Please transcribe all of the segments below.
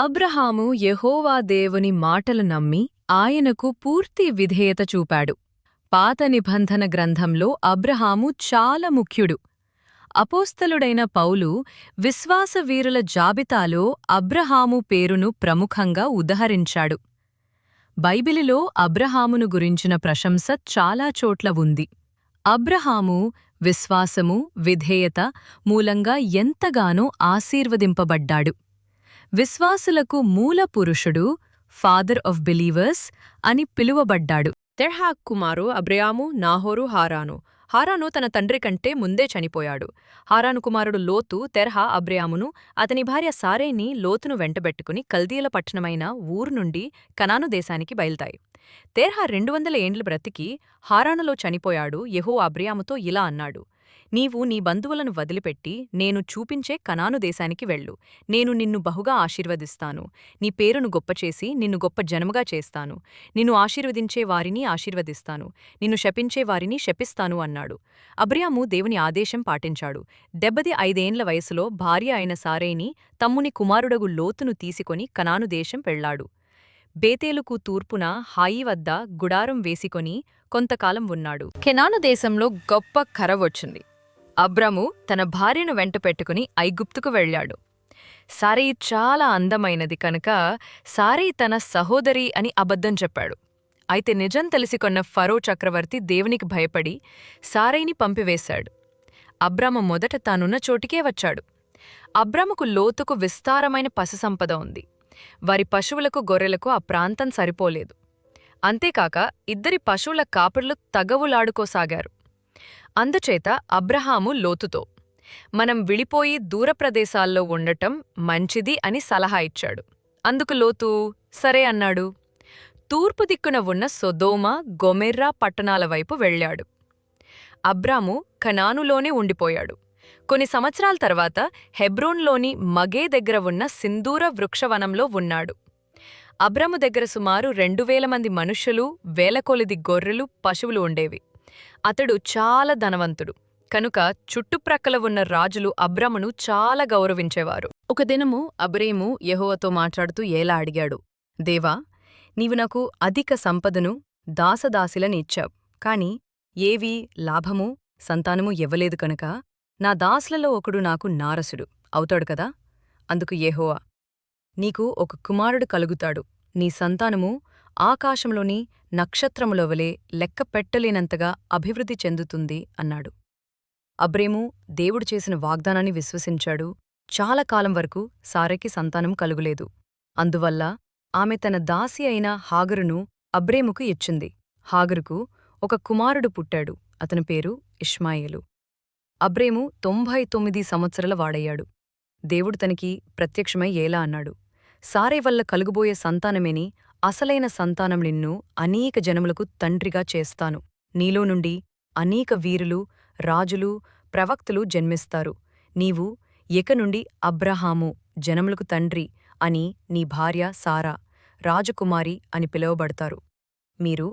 అబ్రహాము యెహోవా దేవుని మాటలు నమ్మి ఆయనకు పూర్తి విధేయత చూపాడు. పాత నిబంధన గ్రంథంలో అబ్రహాము చాలా ముఖ్యుడు. అపోస్తలుడైన పౌలు విశ్వాసవీరుల జాబితాలో అబ్రహాము పేరును ప్రముఖంగా ఉదహరించాడు. బైబిలిలో అబ్రహామును గురించిన ప్రశంస చాలా చోట్ల ఉంది. అబ్రహాము విశ్వాసము విధేయత మూలంగా ఎంతగానో ఆశీర్వదింపబడ్డాడు. విశ్వాసులకు మూల పురుషుడు ఫాదర్ ఆఫ్ బిలీవర్స్ అని పిలువబడ్డాడు. తెర్హా కుమారు అబ్రయాము నాహోరు హారాను. హారాను తన తండ్రి కంటే ముందే చనిపోయాడు. హారాను కుమారుడు లోతు తెర్హా అబ్రయామును అతని భార్య సారేని లోతును వెంటబెట్టుకుని కల్దీల పట్టణమైన ఊరు నుండి కనాను దేశానికి బయలుతాయి తెర్హా రెండు వందల ఏండ్లు బ్రతికి హారానులో చనిపోయాడు యహో అబ్రయాముతో ఇలా అన్నాడు. నీవు నీ బంధువులను వదిలిపెట్టి నేను చూపించే కనాను దేశానికి వెళ్ళు. నేను నిన్ను బహుగా ఆశీర్వదిస్తాను. నీ పేరును గొప్పచేసి నిన్ను గొప్ప జనముగా చేస్తాను. నిన్ను ఆశీర్వదించే వారిని ఆశీర్వదిస్తాను. నిన్ను శపించే వారిని శపిస్తాను అన్నాడు. అబ్రియాము దేవుని ఆదేశం పాటించాడు. దెబ్బది ఐదేండ్ల వయసులో భార్య అయిన సారేని తమ్ముని కుమారుడగు లోతును తీసుకొని కనాను దేశం వెళ్ళాడు బేతేలుకు తూర్పున హాయి వద్ద గుడారం వేసికొని కొంతకాలం ఉన్నాడు. కెనాను దేశంలో గొప్ప కర వచ్చింది అబ్రము తన భార్యను వెంట పెట్టుకుని ఐగుప్తుకు వెళ్ళాడు. సారీ చాలా అందమైనది కనుక సారీ తన సహోదరి అని అబద్ధం చెప్పాడు. అయితే నిజం తెలిసికొన్న ఫరో చక్రవర్తి దేవునికి భయపడి సారైని పంపివేశాడు. అబ్రామ మొదట తానున్న చోటికే వచ్చాడు. అబ్రముకు లోతుకు విస్తారమైన పశుసంపద ఉంది. వారి పశువులకు గొర్రెలకు ఆ ప్రాంతం సరిపోలేదు. అంతేకాక ఇద్దరి పశువుల కాపర్లు తగవులాడుకోసాగారు. అందుచేత అబ్రహాము లోతుతో మనం విడిపోయి దూర ప్రదేశాల్లో ఉండటం మంచిది అని సలహా ఇచ్చాడు. అందుకు లోతు సరే అన్నాడు. తూర్పు దిక్కున ఉన్న సొదోమ గొమెర్రా పట్టణాల వైపు వెళ్ళాడు. అబ్రాము కనానులోనే ఉండిపోయాడు. కొన్ని సంవత్సరాల తర్వాత హెబ్రోన్లోని మగే దగ్గర ఉన్న సింధూర వృక్షవనంలో ఉన్నాడు. అబ్రాము దగ్గర సుమారు రెండు వేల మంది మనుష్యులు వేలకొలిది గొర్రెలు పశువులు ఉండేవి. అతడు చాలా ధనవంతుడు. కనుక చుట్టుప్రక్కల ఉన్న రాజులు అబ్రమును చాలా గౌరవించేవారు. ఒక దినము అబ్రేము యహోవతో మాట్లాడుతూ ఏలా అడిగాడు. దేవా నీవు నాకు అధిక సంపదను దాసదాసిలని ఇచ్చావు. కాని ఏవీ లాభము సంతానము ఇవ్వలేదు కనుక నా దాసులలో ఒకడు నాకు నారసుడు అవుతాడు కదా? అందుకు యెహోవా నీకు ఒక కుమారుడు కలుగుతాడు. నీ సంతానము ఆకాశంలోని నక్షత్రముల వలె లెక్క పెట్టలేనంతగా అభివృద్ధి చెందుతుంది అన్నాడు. అబ్రేము దేవుడు చేసిన వాగ్దానాన్ని విశ్వసించాడు. చాలా కాలం వరకు సారెకి సంతానం కలుగులేదు. అందువల్ల ఆమె తన దాసి అయిన హాగరును అబ్రేముకు ఇచ్చింది. హాగరుకు ఒక కుమారుడు పుట్టాడు. అతని పేరు ఇష్మాయేలు. అబ్రేము తొంభై తొమ్మిది సంవత్సరాల వాడయ్యాడు. దేవుడు తనకి ప్రత్యక్షమై ఏలా అన్నాడు. సారే వల్ల కలుగుబోయే సంతానమేని అసలైన సంతానం నిన్ను అనేక జనములకు తండ్రిగా చేస్తాను. నీలో నుండి అనేక వీరులు రాజులు ప్రవక్తలు జన్మిస్తారు. నీవు ఇక నుండి అబ్రహాము జనములకు తండ్రి అని నీ భార్య సారా రాజకుమారి అని పిలువబడతారు. మీరు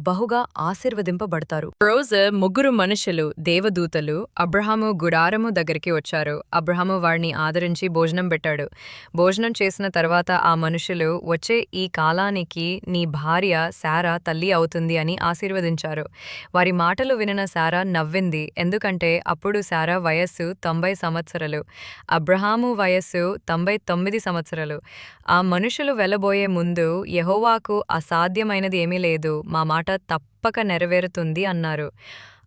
బహుగా ఆశీర్వదింపబడతారు. రోజు ముగ్గురు మనుషులు దేవదూతలు అబ్రహాము గుడారము దగ్గరికి వచ్చారు. అబ్రహాము వారిని ఆదరించి భోజనం పెట్టాడు. భోజనం చేసిన తర్వాత ఆ మనుషులు వచ్చే ఈ కాలానికి నీ భార్య శారా తల్లి అవుతుంది అని ఆశీర్వదించారు. వారి మాటలు వినిన శారా నవ్వింది. ఎందుకంటే అప్పుడు శారా వయస్సు తొంభై సంవత్సరాలు. అబ్రహాము వయస్సు తొంభై తొమ్మిది సంవత్సరాలు. ఆ మనుషులు వెళ్ళబోయే ముందు యహోవాకు అసాధ్యమైనది ఏమీ లేదు. మా మాట తప్పక నెరవేరుతుంది అన్నారు.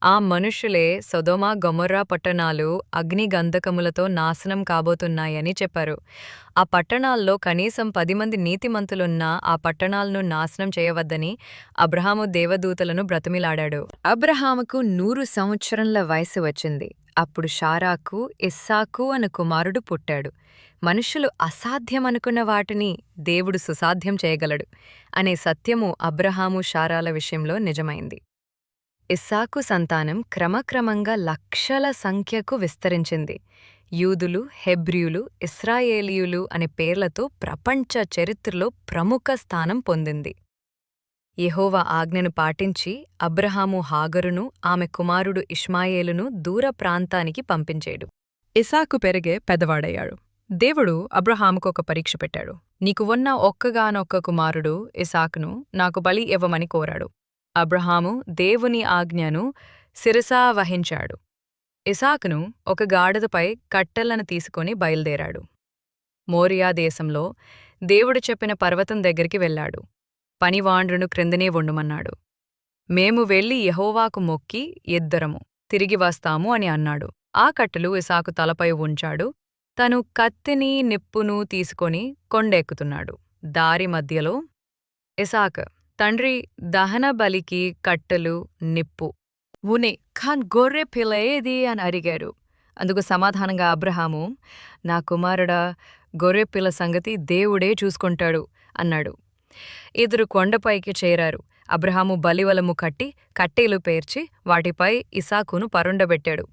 ఆ మనుషులే సొదోమా గొమొర్రా పట్టణాలు అగ్ని గంధకములతో నాశనం కాబోతున్నాయని చెప్పారు. ఆ పట్టణాల్లో కనీసం పది మంది నీతిమంతులున్నా ఆ పట్టణాలను నాశనం చేయవద్దని అబ్రహాము దేవదూతలను బ్రతిమిలాడాడు. అబ్రహాముకు నూరు సంవత్సరంల వయసు వచ్చింది. అప్పుడు షారాకు ఇస్సాకు అను కుమారుడు పుట్టాడు. మనుషులు అసాధ్యమనుకున్న వాటిని దేవుడు సుసాధ్యం చేయగలడు అనే సత్యము అబ్రహాము షారాల విషయంలో నిజమైంది. ఇస్సాకు సంతానం క్రమక్రమంగా లక్షల సంఖ్యకు విస్తరించింది. యూదులు హెబ్రియులు ఇస్రాయేలియులు అనే పేర్లతో ప్రపంచ చరిత్రలో ప్రముఖ స్థానం పొందింది. యెహోవా ఆజ్ఞను పాటించి అబ్రహాము హాగరును ఆమె కుమారుడు ఇష్మాయేలును దూర ప్రాంతానికి పంపించేడు. ఇసాకు పెరిగే పెదవాడయ్యాడు. దేవుడు అబ్రహాముకు ఒక పరీక్ష పెట్టాడు. నీకు ఉన్న ఒక్కగానొక్క కుమారుడు ఇసాకును నాకు బలి ఇవ్వమని కోరాడు. అబ్రహాము దేవుని ఆజ్ఞను శిరసా వహించాడు. ఇసాకును ఒక గాడిదపై కట్టెలను తీసుకొని బయలుదేరాడు. మోరియా దేశంలో దేవుడు చెప్పిన పర్వతం దగ్గరికి వెళ్ళాడు. పనివాండ్రును క్రిందనే వండుమన్నాడు. మేము వెళ్ళి యహోవాకు మొక్కి ఇద్దరము తిరిగి వస్తాము అని అన్నాడు. ఆ కట్టెలు ఇసాకు తలపై ఉంచాడు. తను కత్తిని నిప్పును తీసుకొని కొండెక్కుతున్నాడు. దారి మధ్యలో ఇసాక్ తండ్రి దహన బలికి కట్టెలు నిప్పు. ఉనే ఖాన్ గొర్రె పిల్ల ఏది అని అడిగాడు అందుకు సమాధానంగా అబ్రహాము నా కుమారుడా గొర్రె పిల్ల సంగతి దేవుడే చూసుకుంటాడు అన్నాడు. ఇద్దరు కొండపైకి చేరారు. అబ్రహాము బలివలము కట్టి కట్టెలు పేర్చి వాటిపై ఇసాకును పరుండబెట్టాడు.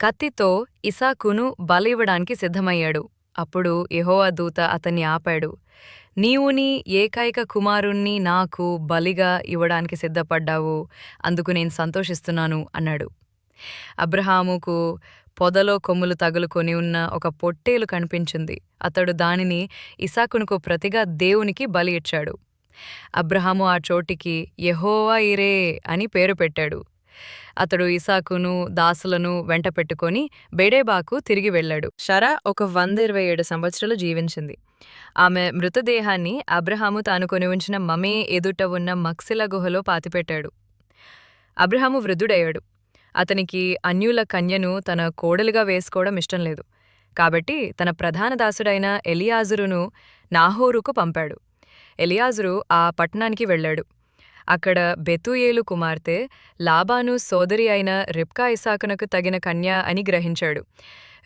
కత్తితో ఇసాకును బలివ్వడానికి సిద్ధమయ్యాడు. అప్పుడు యహోవా దూత అతన్ని ఆపాడు. నీవు నీ ఏకైక కుమారుణ్ణి నాకు బలిగా ఇవ్వడానికి సిద్ధపడ్డావు. అందుకు నేను సంతోషిస్తున్నాను అన్నాడు. అబ్రహాముకు పొదలో కొమ్ములు తగులుకొని ఉన్న ఒక పొట్టేలు కనిపించింది. అతడు దానిని ఇసాకునుకు ప్రతిగా దేవునికి బలి ఇచ్చాడు. అబ్రహాము ఆ చోటికి యహోవా ఇరే అని పేరు పెట్టాడు. అతడు ఇసాకును దాసులను వెంట పెట్టుకొని బెడేబాకు తిరిగి వెళ్ళాడు. షరా ఒక వంద ఇరవై ఏడు సంవత్సరాలు జీవించింది. ఆమె మృతదేహాన్ని అబ్రహాము తాను కొని ఉంచిన మమే ఎదుట ఉన్న మక్సిల గుహలో పాతిపెట్టాడు. అబ్రహాము వృద్ధుడయ్యాడు. అతనికి అన్యుల కన్యను తన కోడలుగా వేసుకోవడం ఇష్టం లేదు. కాబట్టి తన ప్రధాన దాసుడైన ఎలియాజురును నాహోరుకు పంపాడు. ఎలియాజురు ఆ పట్టణానికి వెళ్ళాడు. అక్కడ బెతూయేలు కుమార్తె లాబాను సోదరి అయిన రిప్కా ఇసాకునకు తగిన కన్య అని గ్రహించాడు.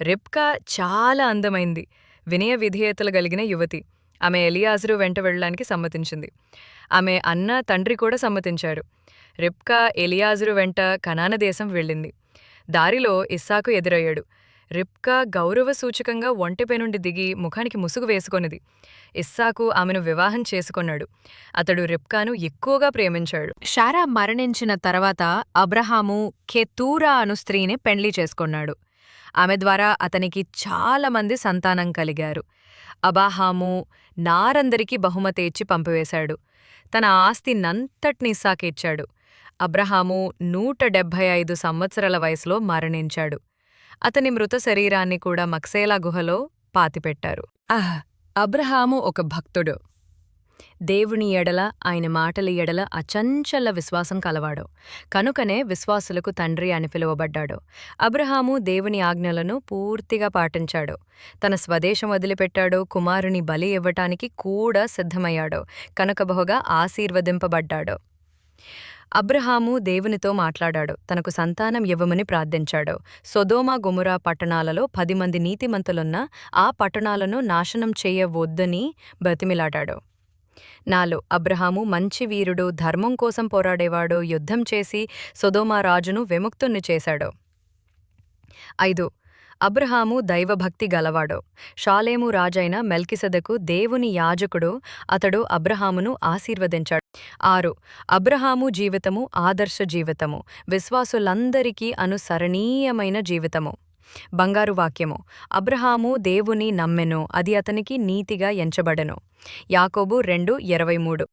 రిప్కా చాలా అందమైంది. వినయ విధేయతలు కలిగిన యువతి. ఆమె ఎలియాజరు వెంట వెళ్ళడానికి సమ్మతించింది. ఆమె అన్న తండ్రి కూడా సమ్మతించారు. రిప్కా ఎలియాజరు వెంట కనాన దేశం వెళ్ళింది. దారిలో ఇస్సాకు ఎదురయ్యాడు. రిప్కా గౌరవ సూచకంగా ఒంటెపై నుండి దిగి ముఖానికి ముసుగు వేసుకొనిది. ఇస్సాకు ఆమెను వివాహం చేసుకొన్నాడు. అతడు రిప్కాను ఎక్కువగా ప్రేమించాడు. షారా మరణించిన తర్వాత అబ్రహాము కెతూరా అను స్త్రీని పెండ్లి చేసుకొన్నాడు. ఆమె ద్వారా అతనికి చాలామంది సంతానం కలిగారు. అబాహాము నారందరికీ బహుమతి ఇచ్చి పంపివేశాడు. తన ఆస్తి నంతటిని ఇస్సాకిచ్చాడు అబ్రహాము నూట డెబ్భై ఐదు సంవత్సరాల వయసులో మరణించాడు. అతని మృత శరీరాన్ని కూడా మక్సేలా గుహలో పాతిపెట్టారు. ఆహ్ అబ్రహాము ఒక భక్తుడు. దేవుని ఎడల ఆయన మాటల ఎడల అచంచల విశ్వాసం కలవాడు. కనుకనే విశ్వాసులకు తండ్రి అని పిలువబడ్డాడు. అబ్రహాము దేవుని ఆజ్ఞలను పూర్తిగా పాటించాడు. తన స్వదేశం వదిలిపెట్టాడు కుమారుని బలి ఇవ్వటానికి కూడా సిద్ధమయ్యాడు. కనుక బహుగా ఆశీర్వదింపబడ్డాడు. అబ్రహాము దేవునితో మాట్లాడాడు. తనకు సంతానం ఇవ్వమని ప్రార్థించాడు. సొదోమా గుమురా పట్టణాలలో పది మంది నీతిమంతులున్న ఆ పట్టణాలను నాశనం చేయవద్దని బతిమిలాడాడు నాలో అబ్రహాము మంచి వీరుడు ధర్మం కోసం పోరాడేవాడు యుద్ధం చేసి సొదోమ రాజును విముక్తుణ్ణి చేశాడు. ఐదు అబ్రహాము దైవభక్తి గలవాడు. షాలేము రాజైన మెల్కిసెదకు దేవుని యాజకుడు అతడు అబ్రహామును ఆశీర్వదించాడు. ఆరు అబ్రహాము జీవితము ఆదర్శ జీవితము. విశ్వాసులందరికీ అనుసరణీయమైన జీవితము. బంగారు వాక్యము. అబ్రహాము దేవుని నమ్మెను అది అతనికి నీతిగా ఎంచబడెను. యాకోబు రెండు ఇరవై మూడు.